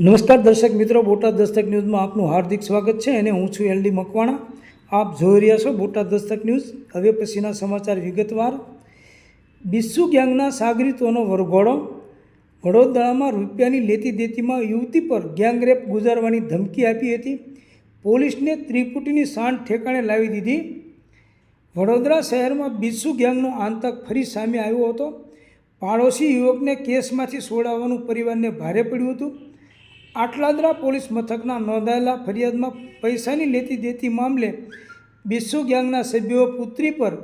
નમસ્કાર દર્શક મિત્રો, બોટાદ દસ્તક ન્યૂઝમાં આપનું હાર્દિક સ્વાગત છે અને હું છું એલડી મકવાણા. આપ જોઈ રહ્યા છો બોટાદ દસ્તક ન્યૂઝ. હવે પછીના સમાચાર વિગતવાર. બિસ્સુ ગેંગના સાગરીતોનો વરઘોડો. વડોદરામાં રૂપિયાની લેતી દેતીમાં યુવતી પર ગેંગરેપ ગુજારવાની ધમકી આપી હતી. પોલીસને ત્રિપુટીની સાંઠ ઠેકાણે લાવી દીધી. વડોદરા શહેરમાં બિસ્સુ ગેંગનો આતંક ફરી સામે આવ્યો હતો. પાડોશી યુવકને કેસમાંથી છોડાવવાનું પરિવારને ભારે પડ્યું હતું. આટલાદરા પોલીસ મથકના નોંધાયેલા ફરિયાદમાં પૈસાની લેતી દેતી મામલે બિસ્સુ ગેંગના સભ્યો પુત્રી પર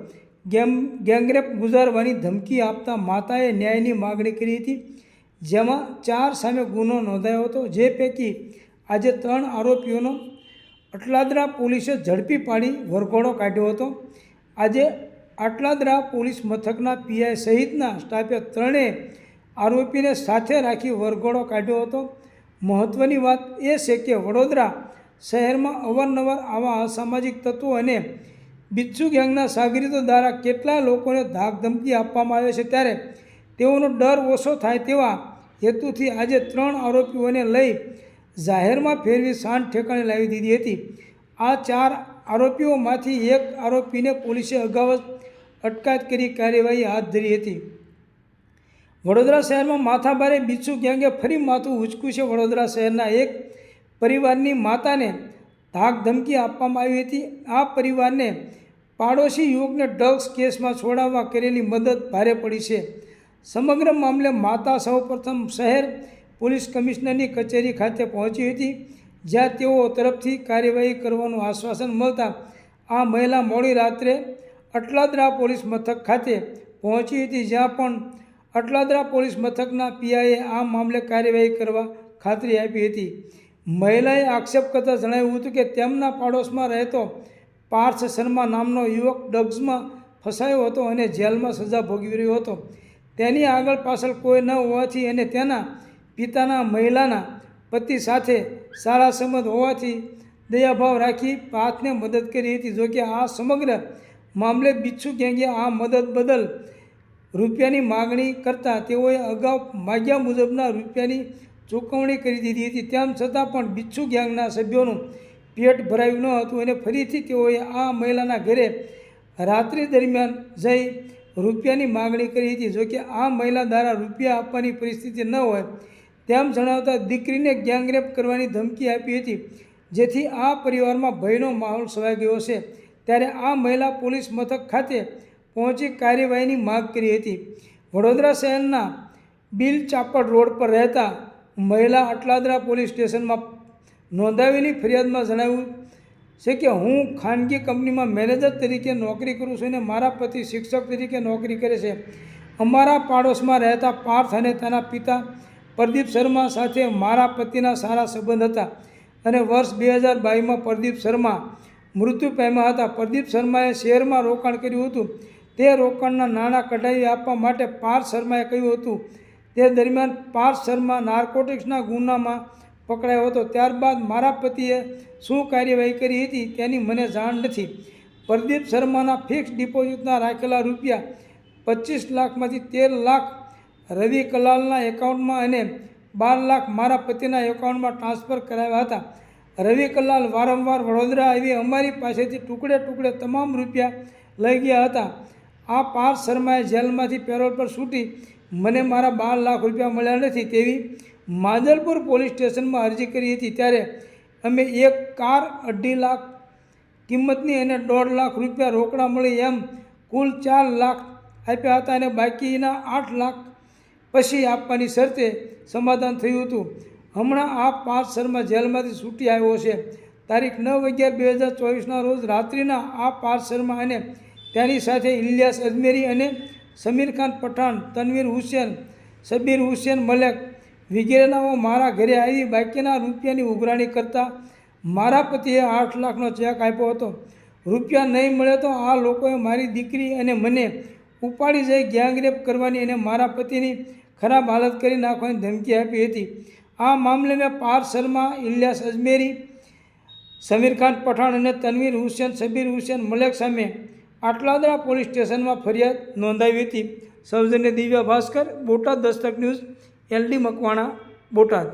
ગેમ ગેંગરેપ ગુજારવાની ધમકી આપતા માતાએ ન્યાયની માગણી કરી હતી, જેમાં ચાર સામે ગુનો નોંધાયો હતો, જે પૈકી આજે ત્રણ આરોપીઓનો અટલાદરા પોલીસે ઝડપી પાડી વરઘોડો કાઢ્યો હતો. આજે આટલાદરા પોલીસ મથકના પીઆઈ સહિતના સ્ટાફે ત્રણેય આરોપીને સાથે રાખી વરઘોડો કાઢ્યો હતો. મહત્ત્વની વાત એ છે કે વડોદરા શહેરમાં અવારનવાર આવા અસામાજિક તત્વો અને બિચ્છુ ગેંગના સાગરીતો દ્વારા કેટલા લોકોને ધાકધમકી આપવામાં આવે છે ત્યારે તેઓનો ડર ઓછો થાય તેવા હેતુથી આજે ત્રણ આરોપીઓને લઈ જાહેરમાં ફેરવી શાંત ઠેકાણે લાવી દીધી હતી. આ ચાર આરોપીઓમાંથી એક આરોપીને પોલીસે અગાઉ અટકાયત કરી કાર્યવાહી હાથ ધરી હતી. વડોદરા શહેરમાં માથાભારે બીચુ ગેંગે ફરી માથું ઉચક્યું છે. વડોદરા શહેરના એક પરિવારની માતાને ધાક ધમકી આપવામાં આવી હતી. આ પરિવારને પાડોશી યુવકને ડ્રગ્સ કેસમાં છોડાવવા કરેલી મદદ ભારે પડી છે. સમગ્ર મામલે માતા સૌપ્રથમ શહેર પોલીસ કમિશનરની કચેરી ખાતે પહોંચી હતી, જ્યાં તેઓ તરફથી કાર્યવાહી કરવાનું આશ્વાસન મળતા આ મહિલા મોડી રાત્રે અટલાદરા પોલીસ મથક ખાતે પહોંચી હતી, જ્યાં પણ અટલાદરા પોલીસ મથકના પીઆઈએ આ મામલે કાર્યવાહી કરવા ખાતરી આપી હતી. મહિલાએ આક્ષેપ કરતાં જણાવ્યું હતું કે તેમના પાડોશમાં રહેતો પાર્થ શર્મા નામનો યુવક ડ્રગ્સમાં ફસાયો હતો અને જેલમાં સજા ભોગવી રહ્યો હતો. તેની આગળ પાછળ કોઈ ન હોવાથી અને તેના પિતાના મહિલાના પતિ સાથે સારા સંબંધ હોવાથી દયાભાવ રાખી પાર્થને મદદ કરી હતી. જોકે આ સમગ્ર મામલે બિચ્છુ ગેંગે આ મદદ બદલ રૂપિયાની માગણી કરતાં તેઓએ અગાઉ માગ્યા મુજબના રૂપિયાની ચૂકવણી કરી દીધી હતી. તેમ છતાં પણ બિચ્છુ ગેંગના સભ્યોનું પેટ ભરાયું ન હતું અને ફરીથી તેઓએ આ મહિલાના ઘરે રાત્રિ દરમિયાન જઈ રૂપિયાની માગણી કરી હતી. જોકે આ મહિલા દ્વારા રૂપિયા આપવાની પરિસ્થિતિ ન હોય તેમ જણાવતા દીકરીને ગેંગરેપ કરવાની ધમકી આપી હતી, જેથી આ પરિવારમાં ભયનો માહોલ છવાઈ ગયો છે. ત્યારે આ મહિલા પોલીસ મથક ખાતે પહોંચી કાર્યવાહીની માગ કરી હતી. વડોદરા શહેરના બિલ ચાપડ રોડ પર રહેતા મહિલા અટલાદરા પોલીસ સ્ટેશનમાં નોંધાવેલી ફરિયાદમાં જણાવ્યું છે કે હું ખાનગી કંપનીમાં મેનેજર તરીકે નોકરી કરું છું અને મારા પતિ શિક્ષક તરીકે નોકરી કરે છે. અમારા પાડોશમાં રહેતા પાર્થ અને તેના પિતા પ્રદીપ શર્મા સાથે મારા પતિના સારા સંબંધ હતા અને વર્ષ બે હજાર બાવીસમાં પ્રદીપ શર્મા મૃત્યુ પામ્યા હતા. પ્રદીપ શર્માએ શેરમાં રોકાણ કર્યું હતું. તે રોકાણના નાણાં કઢાવી આપવા માટે પાર્થ શર્માએ કહ્યું હતું. તે દરમિયાન પાર્થ શર્મા નાર્કોટિક્સના ગુનામાં પકડાયો હતો. ત્યારબાદ મારા પતિએ શું કાર્યવાહી કરી હતી તેની મને જાણ નથી. પ્રદીપ શર્માના ફિક્સ ડિપોઝિટના રાખેલા રૂપિયા પચીસ લાખમાંથી તેર લાખ રવિ કલાલના એકાઉન્ટમાં અને બાર લાખ મારા પતિના એકાઉન્ટમાં ટ્રાન્સફર કરાવ્યા હતા. રવિ કલાલ વારંવાર વડોદરા આવી અમારી પાસેથી ટુકડે ટુકડે તમામ રૂપિયા લઈ ગયા હતા. આ પાર્થ શર્માએ જેલમાંથી પેરોલ પર છૂટી મને મારા બાર લાખ રૂપિયા મળ્યા નથી તેવી માજલપુર પોલીસ સ્ટેશનમાં અરજી કરી હતી ત્યારે અમે એક કાર અઢી લાખ કિંમતની અને દોઢ લાખ રૂપિયા રોકડા મળી એમ કુલ ચાર લાખ આપ્યા હતા અને બાકીના આઠ લાખ પછી આપવાની શરતે સમાધાન થયું હતું. હમણાં આ પાર્થ શર્મા જેલમાંથી છૂટી આવ્યો છે. તારીખ નવ અગિયાર બે હજાર ચોવીસના રોજ રાત્રિના આ પાર્થ શર્મા અને તેની સાથે ઇલિયાસ અજમેરી અને સમીર ખાન પઠાણ, તનવીર હુસેન શબીર હુસેન મલેક વગેરેનાઓ મારા ઘરે આવી બાકીના રૂપિયાની ઉઘરાણી કરતા મારા પતિએ આઠ લાખનો ચેક આપ્યો હતો. રૂપિયા નહીં મળે તો આ લોકોએ મારી દીકરી અને મને ઉપાડી જઈ ગેંગરેપ કરવાની અને મારા પતિની ખરાબ હાલત કરી નાખવાની ધમકી આપી હતી. આ મામલે મેં પાર્થ શર્મા ઇલિયાસ અજમેરી, સમીર ખાન પઠાણ અને તનવીર હુસેન શબીર હુસેન મલેક સામે આટલાદરા પોલીસ સ્ટેશનમાં ફરિયાદ નોંધાવી હતી. સૌજન્ય દિવ્યા ભાસ્કર, બોટાદ દસ્તક ન્યૂઝ, એલડી મકવાણા, બોટાદ.